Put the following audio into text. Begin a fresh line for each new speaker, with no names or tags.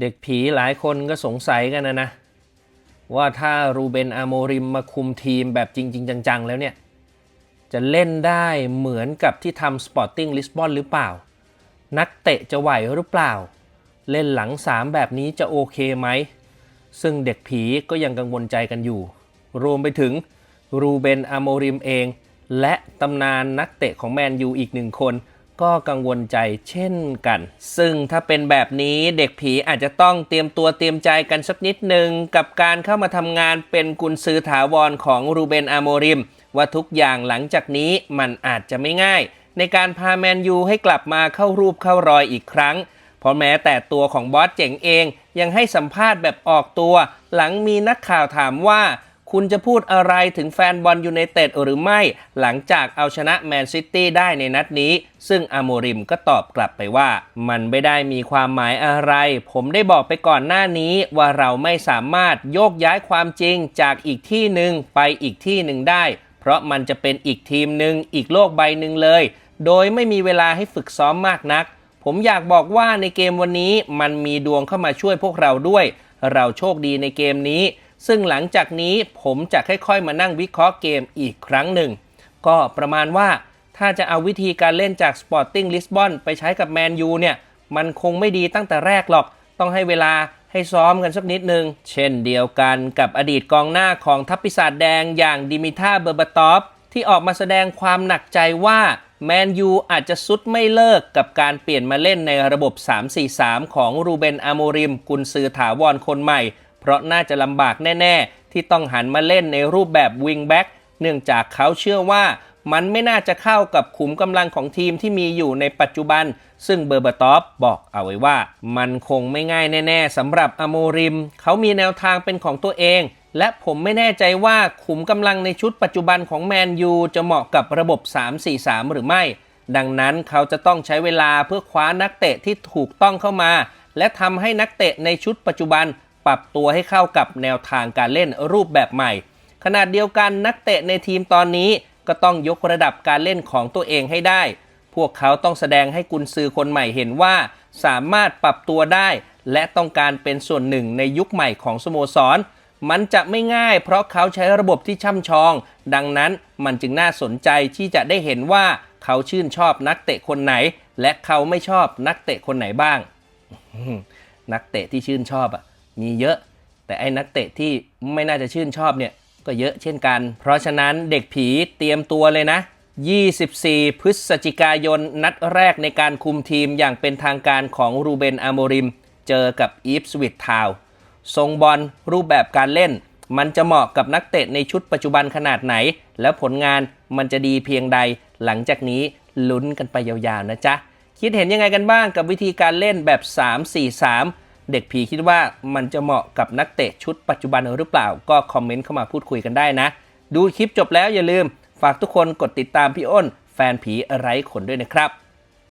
เด็กผีหลายคนก็สงสัยกันนะนะ ว่าถ้ารูเบนอาโมริมมาคุมทีมแบบจริง ๆ จัง ๆ แล้วเนี่ย จะเล่นได้เหมือนกับที่ทำสปอร์ติ้งลิสบอนหรือเปล่า นักเตะจะไหวหรือเปล่า เล่นหลังสามแบบนี้จะโอเคไหม ซึ่งเด็กผีก็ยังกังวลใจกันอยู่ รวมไปถึงรูเบนอาโมริมเอง และตำนานนักเตะของแมนยูอีกหนึ่งคน ก็กังวลใจเช่นกัน ซึ่งถ้าเป็นแบบนี้เด็กผีอาจจะต้องเตรียมตัวเตรียมใจกันสักนิดหนึ่งกับการเข้ามาทำงานเป็นกุนซือถาวรของรูเบนอาโมริม ว่าทุกอย่างหลังจากนี้มันอาจจะไม่ง่าย ในการพาแมนยูให้กลับมาเข้ารูปเข้ารอยอีกครั้ง เพราะแม้แต่ตัวของบอสเจ๋งเองยังให้สัมภาษณ์แบบออกตัว หลังมีนักข่าวถามว่า คุณจะพูดอะไรถึงแฟนบอลยูไนเต็ดหรือไม่ หลังจากเอาชนะแมนซิตี้ได้ในนัดนี้ ซึ่งอาโมริมก็ตอบกลับไปว่า มันไม่ได้มีความหมายอะไร ผมได้บอกไปก่อนหน้านี้ว่าเราไม่สามารถโยกย้ายความจริงจากอีกที่หนึ่งไปอีกที่หนึ่งได้ เพราะมันจะเป็นอีกทีมหนึ่งอีกโลกใบหนึ่งเลย โดยไม่มีเวลาให้ฝึกซ้อมมากนัก ผมอยากบอกว่าในเกมวันนี้มันมีดวงเข้ามาช่วยพวกเราด้วย เราโชคดีในเกมนี้ ซึ่งหลังจากนี้ผมจะค่อยๆ มานั่งวิเคราะห์เกมอีกครั้งหนึ่ง ก็ประมาณว่าถ้าจะเอาวิธีการเล่นจาก Sporting Lisbon ไปใช้กับแมนยูเนี่ย มันคงไม่ดีตั้งแต่แรกหรอก ต้องให้เวลาให้ซ้อมกันสักนิดนึง เช่นเดียวกันกับอดีตกองหน้าของทัพปีศาจแดงอย่างดิมิท่าเบอร์บาตอฟที่ออกมาแสดงความหนักใจว่าแมนยูอาจจะสุดไม่เลิกกับการเปลี่ยนมาเล่นในระบบ 3-4-3 ของรูเบนอาโมริม กุนซือถาวรคนใหม่ เพราะน่าจะลำบากแน่ ๆ ที่ต้องหันมาเล่นในรูปแบบวิงแบ็กเนื่องจากเขาเชื่อว่ามันไม่น่าจะเข้ากับขุมกำลังของทีมที่มีอยู่ในปัจจุบัน ซึ่งเบอร์บาตอฟบอกเอาไว้ว่า มันคงไม่ง่ายแน่ ๆสำหรับอโมริม เขามีแนวทางเป็นของตัวเอง และผมไม่แน่ใจว่าขุมกำลังในชุดปัจจุบันของแมนยูจะเหมาะกับระบบ 3-4-3 หรือไม่ ดังนั้นเขาจะต้องใช้เวลาเพื่อคว้านักเตะที่ถูกต้องเข้ามา และทำให้นักเตะในชุดปัจจุบัน ปรับตัวให้เข้ากับแนวทางการเล่นรูปแบบใหม่ขนาดเดียวกันนักเตะในทีมตอนนี้ก็ต้องยกระดับการเล่นของตัวเองให้ได้ พวกเขาต้องแสดงให้กุนซือคนใหม่เห็นว่า สามารถปรับตัวได้ และต้องการเป็นส่วนหนึ่งในยุคใหม่ของสโมสร มันจะไม่ง่ายเพราะเขาใช้ระบบที่ช่ำชอง ดังนั้นมันจึงน่าสนใจที่จะได้เห็นว่าเขาชื่นชอบนักเตะคนไหน และเขาไม่ชอบนักเตะคนไหนบ้าง นักเตะที่ชื่นชอบอะ มีเยอะ แต่ไอ้นักเตะที่ไม่น่าจะชื่นชอบเนี่ยก็เยอะเช่นกัน เพราะฉะนั้นเด็กผีเตรียมตัวเลยนะ 24 พฤศจิกายนนัดแรกในการคุมทีมอย่างเป็นทางการของรูเบน อาโมริม เจอกับอีฟสวิตทาวทรงบอลรูปแบบการเล่น มันจะเหมาะกับนักเตะในชุดปัจจุบันขนาดไหน แล้วผลงานมันจะดีเพียงใด หลังจากนี้ลุ้นกันไปยาวๆนะจ๊ะ คิดเห็นยังไงกันบ้างกับวิธีการเล่นแบบ 3-4-3 เด็กผีคิดว่ามันจะเหมาะกับนักเตะชุดปัจจุบันหรือเปล่า ก็คอมเมนต์เข้ามาพูดคุยกันได้นะ ดูคลิปจบแล้วอย่าลืม ฝากทุกคนกดติดตามพี่อ้น แฟนผีไร้ขนด้วยนะครับ